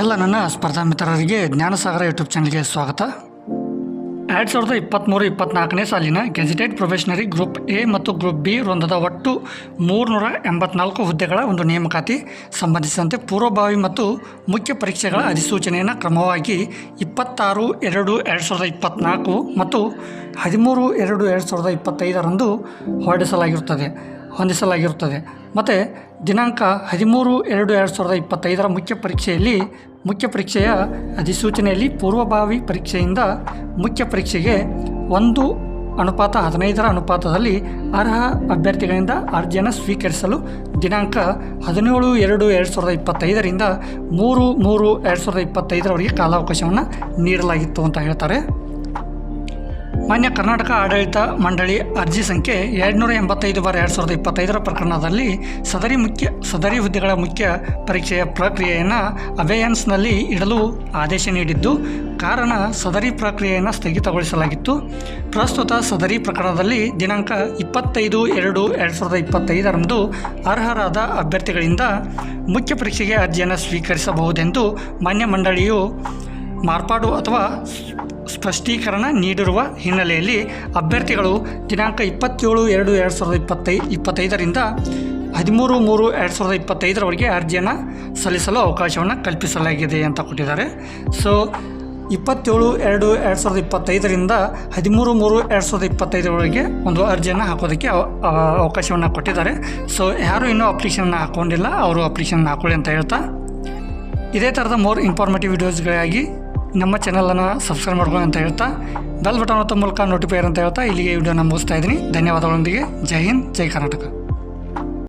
ಎಲ್ಲ ನನ್ನ ಸ್ಪರ್ಧಾ ಮಿತ್ರರಿಗೆ ಜ್ಞಾನಸಾಗರ ಯೂಟ್ಯೂಬ್ ಚಾನಲ್ಗೆ ಸ್ವಾಗತ. ಎರಡು ಸಾವಿರದ ಇಪ್ಪತ್ತ್ಮೂರು ಇಪ್ಪತ್ನಾಲ್ಕನೇ ಸಾಲಿನ ಗೆಜಿಟೆಡ್ ಪ್ರೊಫೆಷನರಿ ಗ್ರೂಪ್ ಎ ಮತ್ತು ಗ್ರೂಪ್ ಬಿ ವೃಂದದ ಒಟ್ಟು ಮೂರುನೂರ ಎಂಬತ್ನಾಲ್ಕು ಹುದ್ದೆಗಳ ಒಂದು ನೇಮಕಾತಿ, ಸಂಬಂಧಿಸಿದಂತೆ ಪೂರ್ವಭಾವಿ ಮತ್ತು ಮುಖ್ಯ ಪರೀಕ್ಷೆಗಳ ಅಧಿಸೂಚನೆಯನ್ನು ಕ್ರಮವಾಗಿ ಇಪ್ಪತ್ತಾರು ಎರಡು ಎರಡು ಸಾವಿರದ ಇಪ್ಪತ್ತ್ನಾಲ್ಕು ಮತ್ತು ಹದಿಮೂರು ಎರಡು ಎರಡು ಸಾವಿರದ ಇಪ್ಪತ್ತೈದರಂದು ಹೊರಡಿಸಲಾಗಿರುತ್ತದೆ. ಹೊಂದಿಸಲಾಗಿರುತ್ತದೆ. ಮತ್ತು ದಿನಾಂಕ ಹದಿಮೂರು ಎರಡು ಎರಡು ಸಾವಿರದ ಇಪ್ಪತ್ತೈದರ ಮುಖ್ಯ ಪರೀಕ್ಷೆಯಲ್ಲಿ ಮುಖ್ಯ ಪರೀಕ್ಷೆಯ ಅಧಿಸೂಚನೆಯಲ್ಲಿ ಪೂರ್ವಭಾವಿ ಪರೀಕ್ಷೆಯಿಂದ ಮುಖ್ಯ ಪರೀಕ್ಷೆಗೆ ಒಂದು ಅನುಪಾತ ಹದಿನೈದರ ಅನುಪಾತದಲ್ಲಿ ಅರ್ಹ ಅಭ್ಯರ್ಥಿಗಳಿಂದ ಅರ್ಜಿಯನ್ನು ಸ್ವೀಕರಿಸಲು ದಿನಾಂಕ ಹದಿನೇಳು ಎರಡು ಎರಡು ಸಾವಿರದ ಇಪ್ಪತ್ತೈದರಿಂದ ಮೂರು ಮೂರು ಎರಡು ಸಾವಿರದ ಇಪ್ಪತ್ತೈದರವರೆಗೆ ಕಾಲಾವಕಾಶವನ್ನು ನೀಡಲಾಗಿತ್ತು ಅಂತ ಹೇಳ್ತಾರೆ. ಮಾನ್ಯ ಕರ್ನಾಟಕ ಆಡಳಿತ ಮಂಡಳಿ ಅರ್ಜಿ ಸಂಖ್ಯೆ ಎರಡುನೂರ ಎಂಬತ್ತೈದು ಬಾರ್ ಎರಡು ಸಾವಿರದ ಇಪ್ಪತ್ತೈದರ ಪ್ರಕರಣದಲ್ಲಿ ಸದರಿ ಮುಖ್ಯ, ಸದರಿ ಹುದ್ದೆಗಳ ಮುಖ್ಯ ಪರೀಕ್ಷೆಯ ಪ್ರಕ್ರಿಯೆಯನ್ನು ಅಬೇಯನ್ಸ್ನಲ್ಲಿ ಇಡಲು ಆದೇಶ ನೀಡಿದ್ದು, ಕಾರಣ ಸದರಿ ಪ್ರಕ್ರಿಯೆಯನ್ನು ಸ್ಥಗಿತಗೊಳಿಸಲಾಗಿತ್ತು. ಪ್ರಸ್ತುತ ಸದರಿ ಪ್ರಕರಣದಲ್ಲಿ ದಿನಾಂಕ ಇಪ್ಪತ್ತೈದು ಎರಡು ಎರಡು ಸಾವಿರದ ಇಪ್ಪತ್ತೈದರಂದು ಅರ್ಹರಾದ ಅಭ್ಯರ್ಥಿಗಳಿಂದ ಮುಖ್ಯ ಪರೀಕ್ಷೆಗೆ ಅರ್ಜಿಯನ್ನು ಸ್ವೀಕರಿಸಬಹುದೆಂದು ಮಾನ್ಯ ಮಂಡಳಿಯು ಮಾರ್ಪಾಡು ಅಥವಾ ಸ್ಪಷ್ಟೀಕರಣ ನೀಡಿರುವ ಹಿನ್ನೆಲೆಯಲ್ಲಿ ಅಭ್ಯರ್ಥಿಗಳು ದಿನಾಂಕ ಇಪ್ಪತ್ತೇಳು ಎರಡು ಎರಡು ಸಾವಿರದ ಇಪ್ಪತ್ತೈ, ಇಪ್ಪತ್ತೈದರಿಂದ ಹದಿಮೂರು ಮೂರು ಎರಡು ಸಾವಿರದ ಇಪ್ಪತ್ತೈದರವರೆಗೆ ಅರ್ಜಿಯನ್ನು ಸಲ್ಲಿಸಲು ಅವಕಾಶವನ್ನು ಕಲ್ಪಿಸಲಾಗಿದೆ ಅಂತ ಕೊಟ್ಟಿದ್ದಾರೆ. ಸೊ, ಇಪ್ಪತ್ತೇಳು ಎರಡು ಎರಡು ಸಾವಿರದ ಇಪ್ಪತ್ತೈದರಿಂದ ಹದಿಮೂರು ಮೂರು ಎರಡು ಸಾವಿರದ ಇಪ್ಪತ್ತೈದರವರೆಗೆ ಒಂದು ಅರ್ಜಿಯನ್ನು ಹಾಕೋದಕ್ಕೆ ಅವ- ಅವ- ಅವಕಾಶವನ್ನು ಕೊಟ್ಟಿದ್ದಾರೆ. ಸೊ, ಯಾರು ಇನ್ನೂ ಅಪ್ಲಿಕೇಶನ್ನ ಹಾಕ್ಕೊಂಡಿಲ್ಲ ಅವರು ಅಪ್ಲಿಕೇಶನ್ ಹಾಕೊಳ್ಳಿ ಅಂತ ಹೇಳ್ತಾ. ಇದೇ ಥರದ ಮೋರ್ ಇನ್ಫಾರ್ಮೇಟಿವ್ ವೀಡಿಯೋಸ್ಗಳಿಗಾಗಿ ನಮ್ಮ ಚಾನಲನ್ನು ಸಬ್ಸ್ಕ್ರೈಬ್ ಮಾಡ್ಕೊಳ್ಳಿ ಅಂತ ಹೇಳ್ತಾ ಬೆಲ್ ಬಟನ್ ಹೊತ್ತ ಮೂಲಕ ನೋಟಿಫೈರ್ ಅಂತ ಹೇಳ್ತಾ, ಇಲ್ಲಿಗೆ ವಿಡಿಯೋನ ಮುಗಿಸ್ತಾ ಇದ್ದೀನಿ. ಧನ್ಯವಾದಗಳೊಂದಿಗೆ. ಜೈ ಹಿಂದ್, ಜೈ ಕರ್ನಾಟಕ.